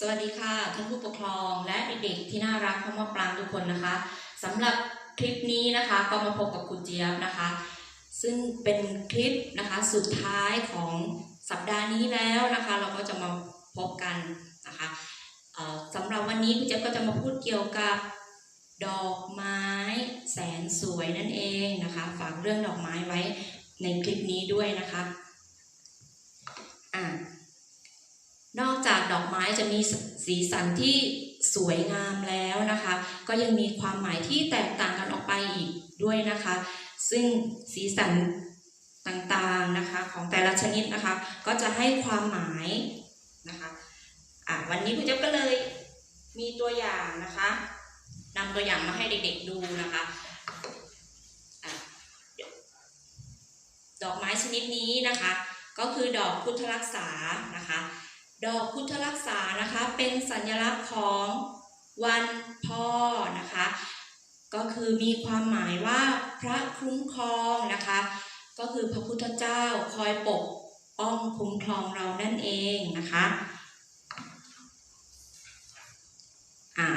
สวัสดีค่ะท่านผู้ปกครองและเด็กๆที่น่ารักทั้งมะปรางทุกคนนะคะสำหรับคลิปนี้นะคะก็มาพบกับคุณเจี๊ยบนะคะ ซึ่งเป็นคลิปนะคะสุดท้ายของสัปดาห์นี้แล้วนะคะ เราก็จะมาพบกันนะคะสำหรับวันนี้คุณเจี๊ยบก็จะมาพูดเกี่ยวกับดอกไม้แสนสวยนั่นเองนะคะ ฝากเรื่องดอกไม้ไว้ในคลิปนี้ด้วยนะคะ นอก จากดอกไม้จะมีสีสันที่สวยงามแล้วนะคะ ก็ยังมีความหมายที่แตกต่างกันออกไปอีกด้วยนะคะ ซึ่งสีสันต่างๆนะคะของแต่ละชนิดนะคะ ก็จะให้ความหมายนะคะอะวันนี้คุณเจ๊ยบก็เลยมีตัวอย่างนะคะนำตัวอย่างมาให้เด็กๆดูนะคะอะดอกไม้ชนิดนี้นะคะ ก็คือดอกพุทธรักษานะคะ ดอกพุทธรักษานะคะเป็นสัญลักษณ์ของวันพ่อนะคะ ก็คือมีความหมายว่าพระคุ้มครองนะคะ ก็คือพระพุทธเจ้าคอยปกป้องคุ้มครองเรานั่นเองนะคะอะ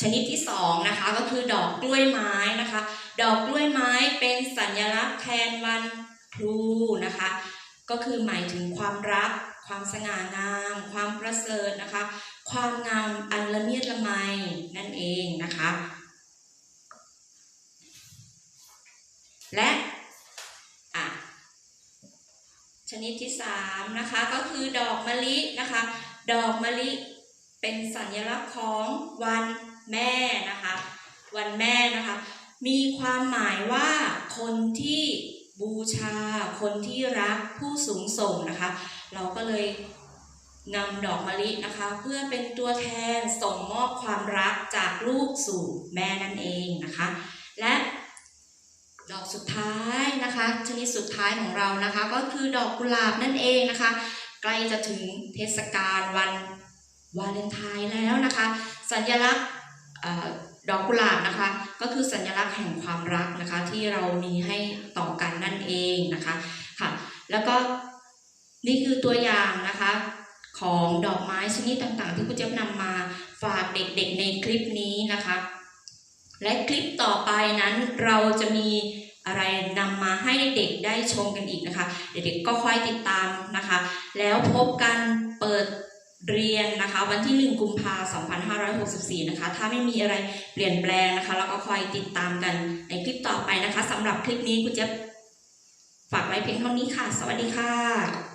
ชนิดที่สองนะคะก็คือดอกกล้วยไม้นะคะ ดอกกล้วยไม้เป็นสัญลักษณ์แทนวันครูนะคะ ก็คือหมายถึงความรัก ความสง่างาม ความประเสริฐนะคะ ความงามอันละเมียดละไมนั่นเองนะคะ และอะชนิดที่สามนะคะก็คือดอกมะลินะคะ ดอกมะลิเป็นสัญลักษณ์ของวันแม่นะคะ วันแม่นะคะ มีความหมายว่าคนที่บูชา คนที่รักผู้สูงส่งนะคะ เราก็เลยนำดอกมะลินะคะ เพื่อเป็นตัวแทนส่งมอบความรักจากลูกสู่แม่นั่นเองนะคะ และดอกสุดท้ายนะคะ ชนิดสุดท้ายของเรานะคะ ก็คือดอกกุหลาบนั่นเองนะคะ ใกล้จะถึงเทศกาลวันวาเลนไทน์แล้วนะคะ สัญลักษณ์ดอกกุหลาบนะคะ ก็คือสัญลักษณ์แห่งความรักนะคะ ที่เรามีให้ต่อกันนั่นเองนะคะค่ะ แล้วก็ นี่คือตัวอย่างนะคะของดอกไม้ชนิดต่างๆ ที่คุณเจ๊ยบนำมาฝากเด็กๆในคลิปนี้นะคะ และคลิปต่อไปนั้นเราจะมีอะไรนำมาให้เด็กๆได้ชมกันอีกนะคะ เด็กๆก็ค่อยติดตามนะคะ แล้วพบกันเปิดเรียนนะคะวันที่ 1 กุมภาพันธ์2564 นะคะ ถ้าไม่มีอะไรเปลี่ยนแปลงนะคะ แล้วก็คอยติดตามกันในคลิปต่อไปนะคะสำหรับคลิปนี้คุณเจะฝากไว้เพียงเท่านี้ค่ะ สวัสดีค่ะ